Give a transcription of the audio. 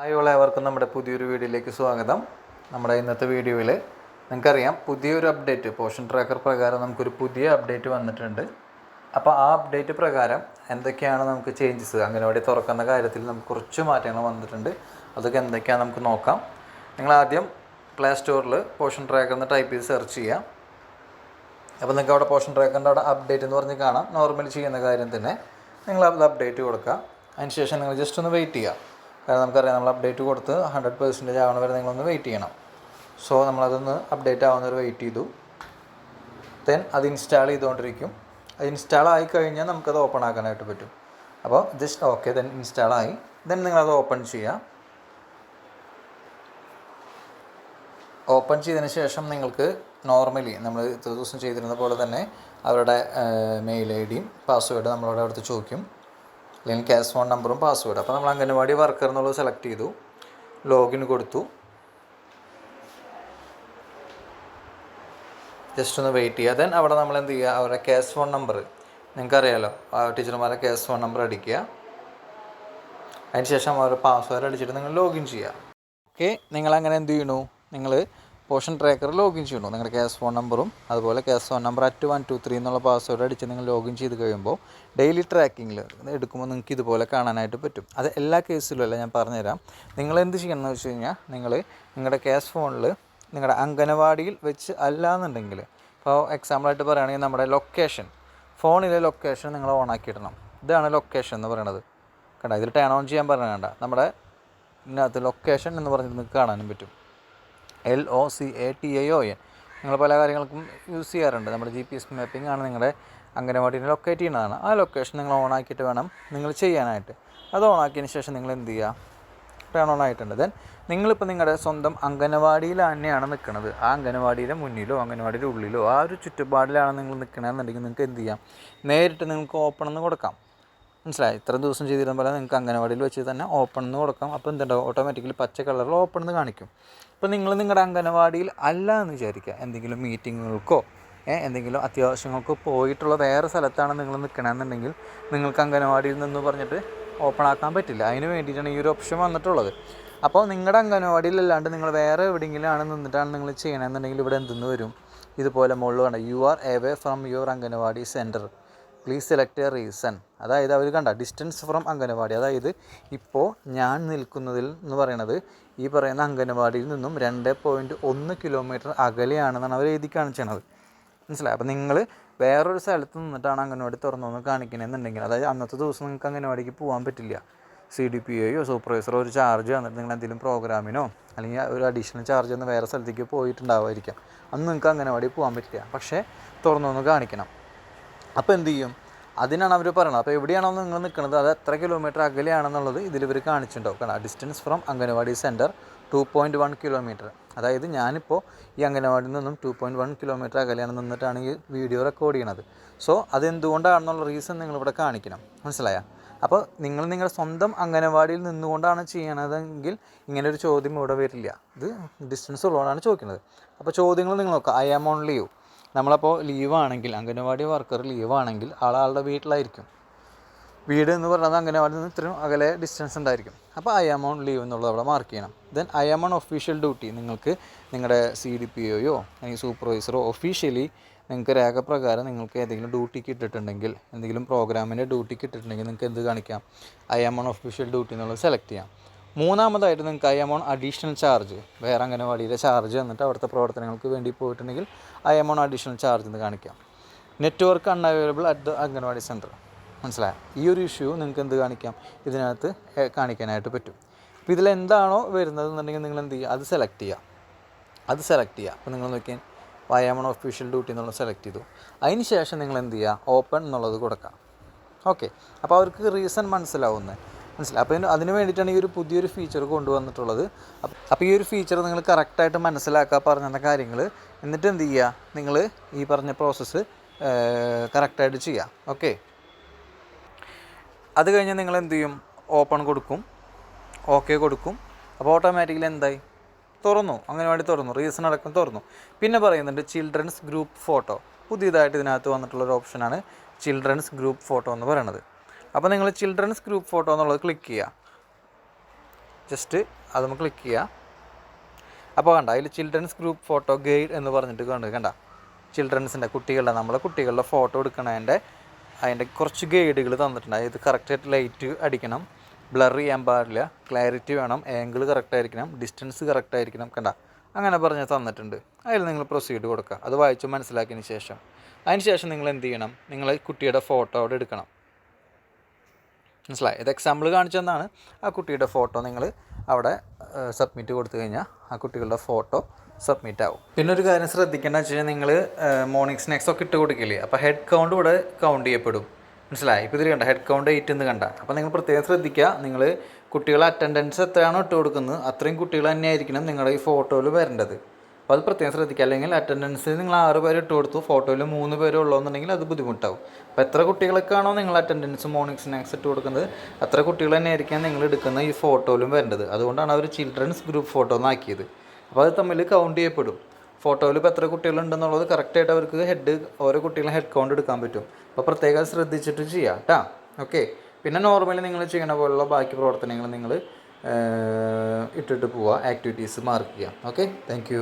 Hi അവർക്കും നമ്മുടെ പുതിയൊരു വീഡിയോയിലേക്ക് സ്വാഗതം. നമ്മുടെ ഇന്നത്തെ വീഡിയോയിൽ നിങ്ങൾക്കറിയാം പുതിയൊരു അപ്ഡേറ്റ് പോഷൻ ട്രാക്കർ പ്രകാരം നമുക്കൊരു പുതിയ അപ്ഡേറ്റ് വന്നിട്ടുണ്ട്. അപ്പോൾ ആ അപ്ഡേറ്റ് പ്രകാരം എന്തൊക്കെയാണ് നമുക്ക് ചേഞ്ചസ് അംഗനവാടി തുറക്കുന്ന കാര്യത്തിൽ നമുക്ക് കുറച്ച് മാറ്റങ്ങൾ വന്നിട്ടുണ്ട്. അതൊക്കെ എന്തൊക്കെയാണ് നമുക്ക് നോക്കാം. നിങ്ങൾ ആദ്യം പ്ലേ സ്റ്റോറിൽ പോഷൻ ട്രാക്കർ എന്ന് ടൈപ്പ് ചെയ്ത് സെർച്ച് ചെയ്യാം. അപ്പോൾ നിങ്ങൾക്ക് അവിടെ പോഷൻ ട്രാക്കറിന്റെ അവിടെ അപ്ഡേറ്റ് എന്ന് പറഞ്ഞ് കാണാം. നോർമലി ചെയ്യുന്ന കാര്യം തന്നെ നിങ്ങൾ അത് അപ്ഡേറ്റ് കൊടുക്കുക. അതിനുശേഷം നിങ്ങൾ ജസ്റ്റ് ഒന്ന് വെയിറ്റ് ചെയ്യുക. കാരണം നമുക്കറിയാം നമ്മൾ അപ്ഡേറ്റ് കൊടുത്ത് ഹൺഡ്രഡ് പെർസെന്റേജ് ആവണ വരെ നിങ്ങളൊന്ന് വെയിറ്റ് ചെയ്യണം. സോ നമ്മളതൊന്ന് അപ്ഡേറ്റ് ആവുന്നവർ വെയിറ്റ് ചെയ്തു. ദെൻ അത് ഇൻസ്റ്റാൾ ചെയ്തുകൊണ്ടിരിക്കും അത് ഇൻസ്റ്റാൾ ആയി കഴിഞ്ഞാൽ നമുക്കത് ഓപ്പൺ ആക്കാനായിട്ട് പറ്റും. അപ്പോൾ ജസ്റ്റ് ഓക്കെ ദെൻ ഇൻസ്റ്റാൾ ആയി. ദെൻ നിങ്ങളത് ഓപ്പൺ ചെയ്യുക ഓപ്പൺ ചെയ്തതിന് ശേഷം നിങ്ങൾക്ക് നോർമലി നമ്മൾ ദിവസം ചെയ്തിരുന്ന പോലെ തന്നെ അവരുടെ മെയിൽ ഐ ഡിയും പാസ്വേഡ് നമ്മളവിടെ അടുത്ത് ചോദിക്കും. അല്ലെങ്കിൽ ക്യാഷ് ഫോൺ നമ്പറും പാസ്വേഡും അപ്പോൾ നമ്മൾ അംഗൻവാടി വർക്കർ എന്നുള്ളത് സെലക്ട് ചെയ്തു. ലോഗിൻ കൊടുത്തു. ജസ്റ്റ് ഒന്ന് വെയിറ്റ് ചെയ്യുക. ദെൻ അവിടെ നമ്മൾ എന്ത് ചെയ്യുക? അവരുടെ ക്യാഷ് ഫോൺ നമ്പർ നിങ്ങൾക്കറിയാലോ ആ ടീച്ചർമാരെ ക്യാഷ് ഫോൺ നമ്പർ അടിക്കുക. അതിനുശേഷം അവരുടെ പാസ്വേഡ് അടിച്ചിട്ട് നിങ്ങൾ ലോഗിൻ ചെയ്യുക. ഓക്കെ നിങ്ങൾ അങ്ങനെ എന്ത് ചെയ്യണു നിങ്ങൾ പോഷൻ ട്രാക്കർ ലോഗിൻ ചെയ്യണം നിങ്ങളുടെ ക്യാഷ് ഫോൺ നമ്പറും അതുപോലെ cash phone number at one two three എന്നുള്ള പാസ്വേഡ് അടിച്ച് നിങ്ങൾ ലോഗിൻ ചെയ്ത് കഴിയുമ്പോൾ ഡെയിലി ട്രാക്കിങ്ങിൽ എടുക്കുമ്പോൾ നിങ്ങൾക്ക് ഇതുപോലെ കാണാനായിട്ട് പറ്റും. അത് എല്ലാ കേസിലും അല്ല ഞാൻ പറഞ്ഞുതരാം. നിങ്ങൾ എന്ത് ചെയ്യണം എന്ന് വെച്ച് കഴിഞ്ഞാൽ നിങ്ങൾ നിങ്ങളുടെ ക്യാഷ് ഫോണിൽ നിങ്ങളുടെ അംഗനവാടിയിൽ വെച്ച് അല്ല എന്നുണ്ടെങ്കിൽ ഇപ്പോൾ എക്സാമ്പിളായിട്ട് പറയുകയാണെങ്കിൽ നമ്മുടെ ലൊക്കേഷൻ ഫോണിലെ ലൊക്കേഷൻ നിങ്ങൾ ഓൺ ആക്കിയിടണം. ഇതാണ് ലൊക്കേഷൻ എന്ന് പറയുന്നത്. കണ്ട? ഇതിൽ ടേൺ ഓൺ ചെയ്യാൻ പറഞ്ഞ കണ്ട നമ്മുടെ ഇതിനകത്ത് ലൊക്കേഷൻ എന്ന് പറഞ്ഞിട്ട് നിങ്ങൾക്ക് കാണാനും പറ്റും. L O C A T I O N നിങ്ങൾ പല കാര്യങ്ങൾക്കും യൂസ് ചെയ്യാറുണ്ട്. നമ്മുടെ ജി പി എസ് മാപ്പിംഗ് ആണ് നിങ്ങളുടെ അംഗനവാടിനെ ലൊക്കേറ്റ് ചെയ്യുന്നതാണ്. ആ ലൊക്കേഷൻ നിങ്ങൾ ഓൺ ആക്കിയിട്ട് വേണം നിങ്ങൾ ചെയ്യാനായിട്ട്. അത് ഓൺ ആക്കിയതിന് ശേഷം നിങ്ങൾ എന്ത് ചെയ്യുക? ടേൺ ഓൺ ആയിട്ടുണ്ട്. ദെൻ നിങ്ങളിപ്പോൾ നിങ്ങളുടെ സ്വന്തം അംഗനവാടിയിൽ തന്നെയാണ് നിൽക്കുന്നത്. ആ അംഗനവാടിയുടെ മുന്നിലോ അംഗനവാടിയുടെ ഉള്ളിലോ ആ ഒരു ചുറ്റുപാടിലാണ് നിങ്ങൾ നിൽക്കണമെന്നുണ്ടെങ്കിൽ നിങ്ങൾക്ക് എന്ത് ചെയ്യാം? നേരിട്ട് നിങ്ങൾക്ക് ഓപ്പൺ എന്ന് കൊടുക്കാം. മനസ്സിലായി? ഇത്ര ദിവസം ചെയ്തിരുന്ന പോലെ നിങ്ങൾക്ക് അംഗനവാടിയിൽ വെച്ച് തന്നെ ഓപ്പൺ എന്ന് കൊടുക്കാം. അപ്പോൾ എന്തുണ്ടാവും? ഓട്ടോമാറ്റിക്കലി പച്ച കളറിൽ ഓപ്പൺ എന്ന് കാണിക്കും. അപ്പോൾ നിങ്ങൾ നിങ്ങളുടെ അംഗനവാടിയിൽ അല്ല എന്ന് വിചാരിക്കുക. എന്തെങ്കിലും മീറ്റിങ്ങുകൾക്കോ എന്തെങ്കിലും അത്യാവശ്യങ്ങൾക്കോ പോയിട്ടുള്ള വേറെ സ്ഥലത്താണ് നിങ്ങൾ നിൽക്കണമെന്നുണ്ടെങ്കിൽ നിങ്ങൾക്ക് അംഗനവാടിയിൽ നിന്ന് പറഞ്ഞിട്ട് ഓപ്പൺ ആക്കാൻ പറ്റില്ല. അതിന് വേണ്ടിയിട്ടാണ് ഈ ഒരു ഓപ്ഷൻ വന്നിട്ടുള്ളത്. അപ്പോൾ നിങ്ങളുടെ അംഗനവാടിയിലല്ലാണ്ട് നിങ്ങൾ വേറെ എവിടെയെങ്കിലും ആണ് നിന്നിട്ടാണ് നിങ്ങൾ ചെയ്യണമെന്നുണ്ടെങ്കിൽ ഇവിടെ എന്തെന്ന് വരും? ഇതുപോലെ മുകളിൽ വേണ്ട you are away from your anganwadi centre please select a reason അതായത് അവർ കണ്ട ഡിസ്റ്റൻസ് ഫ്രം അംഗനവാടി. അതായത് ഇപ്പോൾ ഞാൻ നിൽക്കുന്നതിൽ എന്ന് പറയുന്നത് ഈ പറയുന്ന അംഗനവാടിയിൽ നിന്നും രണ്ട് പോയിന്റ് ഒന്ന് കിലോമീറ്റർ അകലെയാണെന്നാണ് അവർ എഴുതി കാണിച്ചത് മനസ്സിലായി? അപ്പോൾ നിങ്ങൾ വേറൊരു സ്ഥലത്ത് നിന്നിട്ടാണ് അംഗനവാടി തുറന്നു കാണിക്കണമെന്നുണ്ടെങ്കിൽ അതായത് അന്നത്തെ ദിവസം നിങ്ങൾക്ക് അംഗനവാടിക്ക് പോകാൻ പറ്റില്ല. സി ഡി പി ഒയോ സൂപ്പർവൈസറോ ഒരു ചാർജ് വന്നിട്ട് നിങ്ങൾ എന്തെങ്കിലും പ്രോഗ്രാമിനോ അല്ലെങ്കിൽ ഒരു അഡീഷണൽ ചാർജ് ഒന്ന് വേറെ സ്ഥലത്തേക്ക് പോയിട്ടുണ്ടാവുമായിരിക്കാം അന്ന് നിങ്ങൾക്ക് അംഗനവാടി പോകാൻ പറ്റില്ല. പക്ഷേ തുറന്നു കാണിക്കണം. അപ്പോൾ എന്ത് ചെയ്യും? അതിനാണ് അവർ പറയുന്നത് അപ്പോൾ എവിടെയാണോ നിങ്ങൾ നിൽക്കുന്നത് അത് എത്ര കിലോമീറ്റർ അകലെയാണെന്നുള്ളത് ഇതിൽ ഇവർ കാണിച്ചിട്ടുണ്ടാവും. കാരണം distance from anganwadi centre two point one kilometre അതായത് ഞാനിപ്പോൾ ഈ അംഗനവാടിയിൽ നിന്നും ടു പോയിന്റ് വൺ കിലോമീറ്റർ അകലെയാണ് നിന്നിട്ടാണ് ഈ വീഡിയോ റെക്കോർഡ് ചെയ്യണത്. സോ അതെന്തുകൊണ്ടാണെന്നുള്ള റീസൺ നിങ്ങളിവിടെ കാണിക്കണം. മനസ്സിലായ? അപ്പോൾ നിങ്ങൾ നിങ്ങളുടെ സ്വന്തം അംഗനവാടിയിൽ നിന്നുകൊണ്ടാണ് ചെയ്യണതെങ്കിൽ ഇങ്ങനെ ഒരു ചോദ്യം ഇവിടെ വരില്ല. ഇത് ഡിസ്റ്റൻസ് ഉള്ളതുകൊണ്ടാണ് ചോദിക്കുന്നത് അപ്പോൾ ചോദ്യങ്ങൾ നിങ്ങൾ നോക്കുക ഐ ആം ഓൺലി ലീവ് നമ്മളപ്പോൾ ലീവാണെങ്കിൽ അംഗനവാടി വർക്കർ ലീവാണെങ്കിൽ ആളാളുടെ വീട്ടിലായിരിക്കും. വീട് എന്ന് പറയുന്നത് അംഗനവാടി നിന്ന് ഇത്രയും അകലെ ഡിസ്റ്റൻസ് ഉണ്ടായിരിക്കും. അപ്പോൾ ഐ ആം ഓൺ ലീവ് എന്നുള്ളത് അവിടെ മാർക്ക് ചെയ്യണം. Then I am on official duty നിങ്ങൾക്ക് നിങ്ങളുടെ സി ഡി പി ഒയോ അല്ലെങ്കിൽ സൂപ്പർവൈസറോ ഒഫീഷ്യലി നിങ്ങൾക്ക് രേഖപ്രകാരം നിങ്ങൾക്ക് ഏതെങ്കിലും ഡ്യൂട്ടി ഇട്ടിട്ടുണ്ടെങ്കിൽ എന്തെങ്കിലും പ്രോഗ്രാമിന്റെ ഡ്യൂട്ടി ഇട്ടിട്ടുണ്ടെങ്കിൽ നിങ്ങൾക്ക് എന്ത് കാണിക്കാം? I am on official duty എന്നുള്ളത് സെലക്ട് ചെയ്യാം. മൂന്നാമതായിട്ട് നിങ്ങൾക്ക് ഐ എമൗണ്ട് അഡീഷണൽ ചാർജ് വേറെ അംഗനവാടിയിലെ ചാർജ് എന്നിട്ട് അവിടുത്തെ പ്രവർത്തനങ്ങൾക്ക് വേണ്ടി പോയിട്ടുണ്ടെങ്കിൽ ഐ എമൗണ്ട് അഡീഷണൽ ചാർജ് എന്ന് കാണിക്കാം. Network unavailable at the anganwadi centre മനസ്സിലായോ? ഈ ഒരു ഇഷ്യൂ നിങ്ങൾക്ക് എന്ത് കാണിക്കാം? ഇതിനകത്ത് കാണിക്കാനായിട്ട് പറ്റും. അപ്പോൾ ഇതിലെന്താണോ വരുന്നത് എന്നുണ്ടെങ്കിൽ നിങ്ങൾ എന്ത് ചെയ്യുക? അത് സെലക്ട് ചെയ്യുക. അത് സെലക്ട് ചെയ്യുക. അപ്പോൾ നിങ്ങൾ നോക്കിയാൽ I am on official duty എന്നുള്ളത് സെലക്ട് ചെയ്തു. അതിന് ശേഷം നിങ്ങൾ എന്ത് ചെയ്യുക? ഓപ്പൺ എന്നുള്ളത് കൊടുക്കുക. ഓക്കെ. അപ്പോൾ അവർക്ക് റീസൺ മനസ്സിലാവുന്നത്. മനസ്സിലായി. അപ്പോൾ അതിന് വേണ്ടിയിട്ടാണ് ഈ ഒരു പുതിയൊരു ഫീച്ചർ കൊണ്ടുവന്നിട്ടുള്ളത്. അപ്പോൾ ഈ ഒരു ഫീച്ചർ നിങ്ങൾ കറക്റ്റായിട്ട് മനസ്സിലാക്കുക പറഞ്ഞ കാര്യങ്ങൾ എന്നിട്ട് എന്ത് ചെയ്യുക നിങ്ങൾ ഈ പറഞ്ഞ പ്രോസസ്സ് കറക്റ്റായിട്ട് ചെയ്യുക ഓക്കെ അത് കഴിഞ്ഞ് നിങ്ങൾ എന്ത് ചെയ്യും? ഓപ്പൺ കൊടുക്കും. ഓക്കെ കൊടുക്കും. അപ്പോൾ ഓട്ടോമാറ്റിക്കലി എന്തായി? തുറന്നു. അംഗനവാടി തുറന്നു. റീസൺ അടക്കം തുറന്നു. പിന്നെ പറയുന്നുണ്ട് ചിൽഡ്രൻസ് ഗ്രൂപ്പ് ഫോട്ടോ പുതിയതായിട്ട് ഇതിനകത്ത് വന്നിട്ടുള്ള ഒരു ഓപ്ഷനാണ് ചിൽഡ്രൻസ് ഗ്രൂപ്പ് ഫോട്ടോ എന്ന് പറയുന്നത്. അപ്പോൾ നിങ്ങൾ ചിൽഡ്രൻസ് ഗ്രൂപ്പ് ഫോട്ടോ എന്നുള്ളത് ക്ലിക്ക് ചെയ്യുക. ജസ്റ്റ് അത് നമുക്ക് ക്ലിക്ക് ചെയ്യുക അപ്പോൾ കണ്ട അതിൽ ചിൽഡ്രൻസ് ഗ്രൂപ്പ് ഫോട്ടോ ഗൈഡ് എന്ന് പറഞ്ഞിട്ട് കണ്ട് കണ്ട? ചിൽഡ്രൻസിന്റെ കുട്ടികളുടെ നമ്മളെ കുട്ടികളുടെ ഫോട്ടോ എടുക്കണതിന്റെ അതിന്റെ കുറച്ച് ഗൈഡുകൾ തന്നിട്ടുണ്ട്. അതായത് കറക്റ്റായിട്ട് ലൈറ്റ് അടിക്കണം ബ്ലർ ചെയ്യാൻ പാടില്ല ക്ലാരിറ്റി വേണം ആംഗിൾ കറക്റ്റ് ആയിരിക്കണം ഡിസ്റ്റൻസ് കറക്റ്റ് ആയിരിക്കണം കണ്ട? അങ്ങനെ പറഞ്ഞ് തന്നിട്ടുണ്ട്. അതിൽ നിങ്ങൾ പ്രൊസീഡ് കൊടുക്കുക. അത് വായിച്ച് മനസ്സിലാക്കിയതിന് ശേഷം. അതിന് ശേഷം നിങ്ങൾ എന്ത് ചെയ്യണം? നിങ്ങൾ കുട്ടിയുടെ ഫോട്ടോ അവിടെ എടുക്കണം. മനസ്സിലായി. ഇത് എക്സാമ്പിൾ കാണിച്ചെന്നാണ് ആ കുട്ടിയുടെ ഫോട്ടോ നിങ്ങൾ അവിടെ സബ്മിറ്റ് കൊടുത്തു കഴിഞ്ഞാൽ ആ കുട്ടികളുടെ ഫോട്ടോ സബ്മിറ്റ് ആവും. പിന്നെ ഒരു കാര്യം ശ്രദ്ധിക്കേണ്ട വെച്ച് കഴിഞ്ഞാൽ നിങ്ങൾ മോർണിംഗ് സ്നാക്സ് ഒക്കെ ഇട്ട് കൊടുക്കില്ലേ? അപ്പോൾ ഹെഡ് കൗണ്ട് ഇവിടെ കൗണ്ട് ചെയ്യപ്പെടും. മനസ്സിലായി? ഇപ്പോൾ ഇതിൽ കണ്ട ഹെഡ് കൗണ്ട് എയ്റ്റ് എന്ന് കണ്ട. അപ്പോൾ നിങ്ങൾ പ്രത്യേകം ശ്രദ്ധിക്കുക നിങ്ങൾ കുട്ടികളെ അറ്റൻഡൻസ് എത്രയാണോ ഇട്ട് കൊടുക്കുന്നത് അത്രയും കുട്ടികൾ തന്നെയായിരിക്കണം നിങ്ങളുടെ ഈ ഫോട്ടോയിൽ വരേണ്ടത്. അപ്പോൾ അത് പ്രത്യേകം ശ്രദ്ധിക്കുക. അല്ലെങ്കിൽ അറ്റൻഡൻസിൽ നിങ്ങൾ ആറ് പേര് ഇട്ട് കൊടുത്തു. ഫോട്ടോയിൽ മൂന്ന് പേരേ ഉള്ളൂ എന്നുണ്ടെങ്കിൽ അത് ബുദ്ധിമുട്ടാവും. അപ്പോൾ എത്ര കുട്ടികൾക്കാണോ നിങ്ങൾ അറ്റൻഡൻസ് മോർണിംഗ് സ്നാക്സ് ഇട്ട് കൊടുക്കുന്നത്? അത്ര കുട്ടികൾ തന്നെ ആയിരിക്കാം നിങ്ങൾ എടുക്കുന്ന ഈ ഫോട്ടോയിലും വരേണ്ടത്. അതുകൊണ്ടാണ് അവർ ചിൽഡ്രൻസ് ഗ്രൂപ്പ് ഫോട്ടോ എന്നാക്കിയത് അപ്പോൾ അത് തമ്മിൽ കൗണ്ട് ചെയ്യപ്പെടും. ഫോട്ടോയിൽ ഇപ്പോൾ എത്ര കുട്ടികളുണ്ടെന്നുള്ളത് കറക്റ്റായിട്ട് അവർക്ക് ഹെഡ് ഓരോ കുട്ടികളും ഹെഡ് കൗണ്ട് എടുക്കാൻ പറ്റും. അപ്പോൾ പ്രത്യേകം ശ്രദ്ധിച്ചിട്ട് ചെയ്യാം കേട്ടോ. ഓക്കെ പിന്നെ നോർമലി നിങ്ങൾ ചെയ്യണ പോലുള്ള ബാക്കി പ്രവർത്തനങ്ങൾ നിങ്ങൾ ഇട്ടിട്ട് പോവുക. ആക്ടിവിറ്റീസ് മാർക്ക് ചെയ്യാം ഓക്കെ താങ്ക്